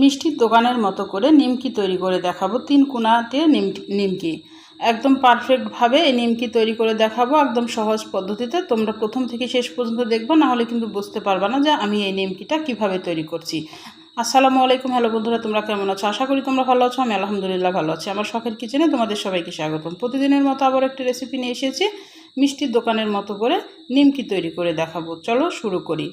মিষ্টির দোকানের মতো করে নিমকি তৈরি করে দেখাবো। তিন কোনাতে নিমকি একদম পারফেক্টভাবে এই নিমকি তৈরি করে দেখাবো। একদম সহজ পদ্ধতিতে তোমরা প্রথম থেকে শেষ পর্যন্ত দেখবে, না হলে কিন্তু বুঝতে পারবে না যে আমি এই নিমকিটা কীভাবে তৈরি করছি। আসসালামু আলাইকুম। হ্যালো বন্ধুরা, তোমরা কেমন আছো? আশা করি তোমরা ভালো আছো। আমি আলহামদুলিল্লাহ ভালো আছি। আমার শখের কিচেনে তোমাদের সবাইকে স্বাগতম। প্রতিদিনের মতো আবার একটি রেসিপি নিয়ে এসেছি। মিষ্টির দোকানের মতো করে নিমকি তৈরি করে দেখাবো। চলো শুরু করি।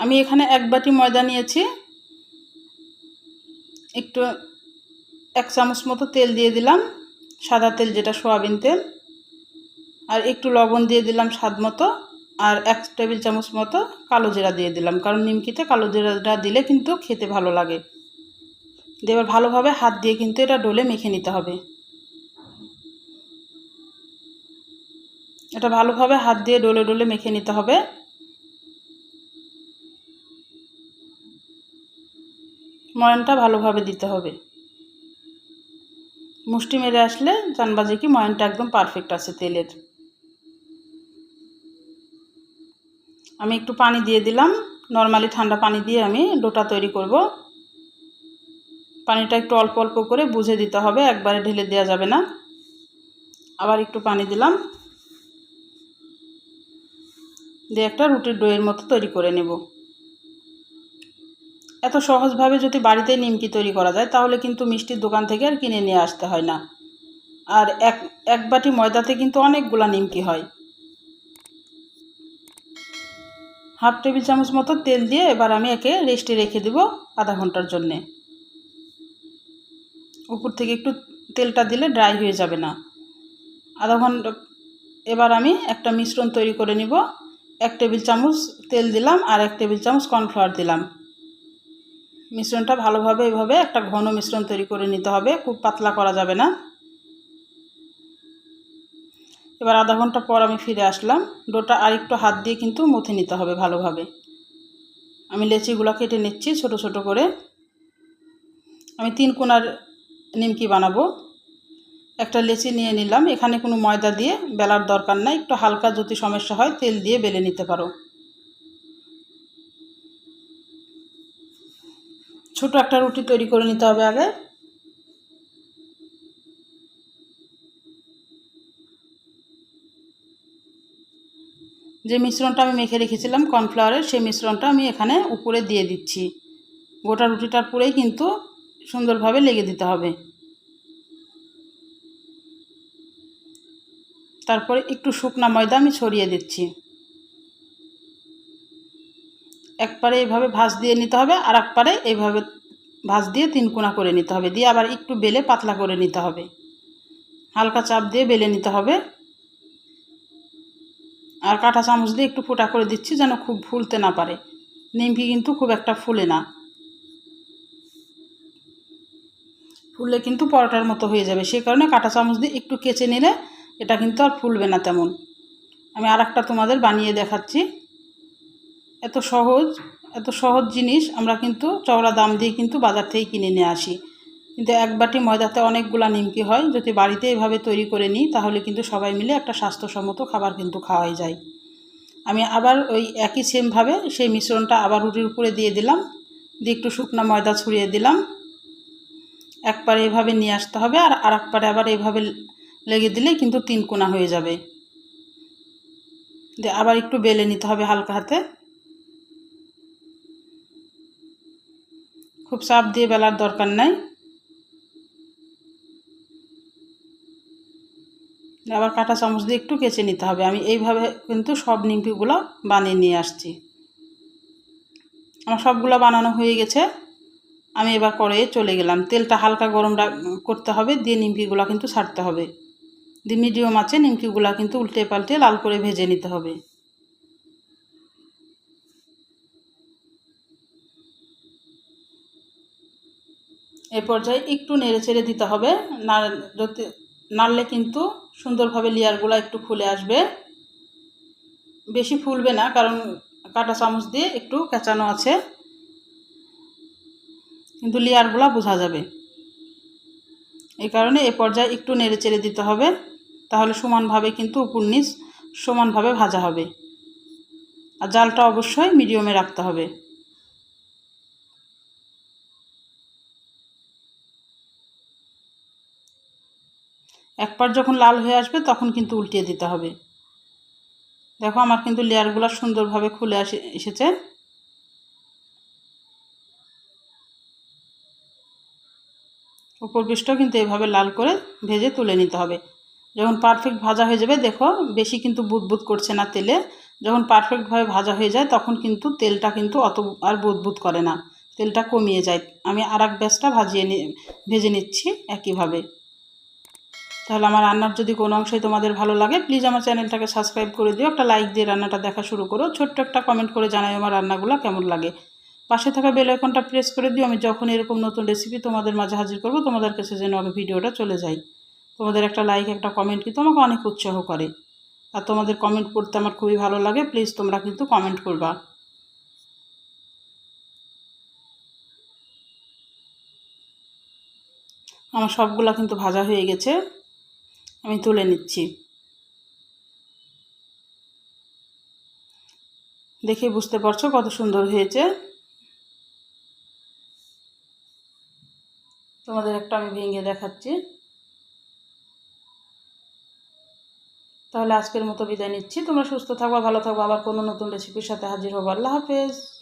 আমি এখানে এক বাটি ময়দা নিয়েছি। একটু এক চামচ মতো তেল দিয়ে দিলাম, সাদা তেল যেটা সোয়াবিন তেল। আর একটু লবণ দিয়ে দিলাম স্বাদ মতো, আর এক টেবিল চামচ মতো কালো জিরা দিয়ে দিলাম, কারণ নিমকিতে কালো জিরাটা দিলে কিন্তু খেতে ভালো লাগে। এবার ভালোভাবে হাত দিয়ে কিন্তু এটা ডলে মেখে নিতে হবে। এটা ভালোভাবে হাত দিয়ে ডলে ডলে মেখে নিতে হবে। ময়নটা ভালোভাবে দিতে হবে। মুষ্টি মেরে আসলে জানবা যে কি ময়নটা একদম পারফেক্ট আছে তেলের। আমি একটু পানি দিয়ে দিলাম। নর্মালি ঠান্ডা পানি দিয়ে আমি ডোটা তৈরি করব। পানিটা একটু অল্প অল্প করে বুঝে দিতে হবে, একবারে ঢেলে দেওয়া যাবে না। আবার একটু পানি দিলাম। দিয়ে একটা রুটির ডোয়ের মতো তৈরি করে নেব। এত সহজভাবে যদি বাড়িতে নিমকি তৈরি করা যায়, তাহলে কিন্তু মিষ্টির দোকান থেকে আর কিনে নিয়ে আসতে হয় না। আর এক এক বাটি ময়দাতে কিন্তু অনেকগুলা নিমকি হয়। হাফ টেবিল চামচ মতো তেল দিয়ে এবার আমি একে রেস্টে রেখে দেব আধা ঘণ্টার জন্যে। উপর থেকে একটু তেলটা দিলে ড্রাই হয়ে যাবে না। আধা ঘণ্টা, এবার আমি একটা মিশ্রণ তৈরি করে নিব। এক টেবিল চামচ তেল দিলাম আর এক টেবিল চামচ কর্নফ্লাওয়ার দিলাম। মিশ্রণটা ভালোভাবে এভাবে একটা ঘন মিশ্রণ তৈরি করে নিতে হবে, খুব পাতলা করা যাবে না। এবার আধা ঘণ্টা পর আমি ফিরে আসলাম। ডোটা আর একটু হাত দিয়ে কিন্তু মথে নিতে হবে ভালোভাবে। আমি লেচিগুলো কেটে নিচ্ছি ছোট ছোট করে। আমি তিন কোনার নিমকি বানাবো। একটা লেচি নিয়ে নিলাম। এখানে কোনো ময়দা দিয়ে বেলার দরকার নাই। একটু হালকা যদি সমস্যা হয়, তেল দিয়ে বেলে নিতে পারো। ছোট একটা রুটি তৈরি করে নিতে হবে আগে। যে মিশ্রণটা আমি মেখে রেখেছিলাম কর্নফ্লাওয়ারের, সেই মিশ্রণটা আমি এখানে উপরে দিয়ে দিচ্ছি। গোটা রুটিটার পুরেই কিন্তু সুন্দরভাবে লেগে দিতে হবে। তারপরে একটু শুকনা ময়দা আমি ছড়িয়ে দিচ্ছি। একবারে এইভাবে ভাজ দিয়ে নিতে হবে, আর একবারে এইভাবে ভাজ দিয়ে তিন কোনা করে নিতে হবে। দিয়ে আবার একটু বেলে পাতলা করে নিতে হবে। হালকা চাপ দিয়ে বেলে নিতে হবে। আর কাঁটা চামচ দিয়ে একটু ফোটা করে দিচ্ছি যেন খুব ফুলতে না পারে। নিমকি কিন্তু খুব একটা ফুলে না। ফুললে কিন্তু পরোটার মতো হয়ে যাবে। সেই কারণে কাঁটা চামচ দিয়ে একটু কেচে নিলে এটা কিন্তু আর ফুলবে না তেমন। আমি আর তোমাদের বানিয়ে দেখাচ্ছি। এত সহজ এত সহজ জিনিস আমরা কিন্তু চওড়া দাম দিয়ে কিন্তু বাজার থেকে কিনে নিয়ে আসি। কিন্তু এক বাটি ময়দাতে অনেকগুলা নিমকি হয়, যদি বাড়িতে এভাবে তৈরি করে নিই, তাহলে কিন্তু সবাই মিলে একটা স্বাস্থ্যসম্মত খাবার কিন্তু খাওয়াই যায়। আমি আবার ওই একই সেমভাবে সেই মিশ্রণটা আবার রুটির উপরে দিয়ে দিলাম, দিয়ে একটু শুকনো ময়দা ছড়িয়ে দিলাম। একবারে এভাবে নিয়ে আসতে হবে, আর আর একবারে আবার এইভাবে লেগে দিলে কিন্তু তিন কোনা হয়ে যাবে। দিয়ে আবার একটু বেলে নিতে হবে হালকা হাতে। খুব চাপ দিয়ে বেলার দরকার নাই। আবার কাঁটা চামচ দিয়ে একটু কেচে নিতে হবে। আমি এইভাবে কিন্তু সব নিমকিগুলো বানিয়ে নিয়ে আসছি। আমার সবগুলো বানানো হয়ে গেছে। আমি এবার করে চলে গেলাম। তেলটা হালকা গরম করতে হবে, দিয়ে নিমকিগুলো কিন্তু ছাড়তে হবে। দিয়ে মিডিয়াম আছে নিমকিগুলো কিন্তু উল্টে পাল্টে লাল করে ভেজে নিতে হবে। এ পর্যায়ে একটু নেড়ে ছেড়ে দিতে হবে। নাড়লে কিন্তু সুন্দরভাবে লেয়ারগুলো একটু ফুলে আসবে। বেশি ফুলবে না, কারণ কাটা চামচ দিয়ে একটু কেঁচানো আছে। কিন্তু লেয়ারগুলো বোঝা যাবে। এই কারণে এ পর্যায়ে একটু নেড়ে চেড়ে দিতে হবে। তাহলে সমানভাবে কিন্তু উপর নিচ সমানভাবে ভাজা হবে। আর জালটা অবশ্যই মিডিয়ামে রাখতে হবে। এক পাট যখন লাল হয়ে আসবে, তখন কিন্তু উল্টিয়ে দিতে হবে। দেখো, আমার কিন্তু লেয়ারগুলো সুন্দরভাবে খুলে আসে, এসেছে। উপর পৃষ্ঠও কিন্তু এভাবে লাল করে ভেজে তুলে নিতে হবে। যখন পারফেক্ট ভাজা হয়ে যাবে, দেখো, বেশি কিন্তু বুদবুদ করছে না তেলে। যখন পারফেক্টভাবে ভাজা হয়ে যায়, তখন কিন্তু তেলটা কিন্তু অত আর বুদবুদ করে না। তেলটা কমিয়ে যায়। আমি আর এক ব্যাসটা ভাজিয়ে ভেজে নিচ্ছি একইভাবে। তাহলে আমার রান্নার যদি কোনো অংশই তোমাদের ভালো লাগে প্লিজ আমার চ্যানেলটাকে সাবস্ক্রাইব করে দিও, একটা লাইক দিয়ে রান্নাটা দেখা শুরু করো, ছোট্ট একটা কমেন্ট করে জানাই আমার রান্নাগুলো কেমন লাগে। পাশে থাকা বেল আইকনটা প্রেস করে দিও, আমি যখন এরকম নতুন রেসিপি তোমাদের মাঝে হাজির করব, তোমাদের কাছে যেন আগে ভিডিওটা চলে যায় তোমাদের একটা লাইক একটা কমেন্ট কিন্তু আমাকে অনেক উৎসাহ করে। আর তোমাদের কমেন্ট পড়তে আমার খুবই ভালো লাগে প্লিজ তোমরা কিন্তু কমেন্ট করবা। আমার সবগুলা কিন্তু ভাজা হয়ে গেছে। আমি তুলে নিচ্ছি। দেখে বুঝতে পারছ কত সুন্দর হয়েছে? তোমাদের একটা আমি ভেঙে দেখাচ্ছি। তাহলে আজকের মতো বিদায় নিচ্ছি। তোমরা সুস্থ থাকবা, ভালো থাকবা। আবার কোনো নতুন রেসিপির সাথে হাজির হব। আল্লাহ হাফেজ।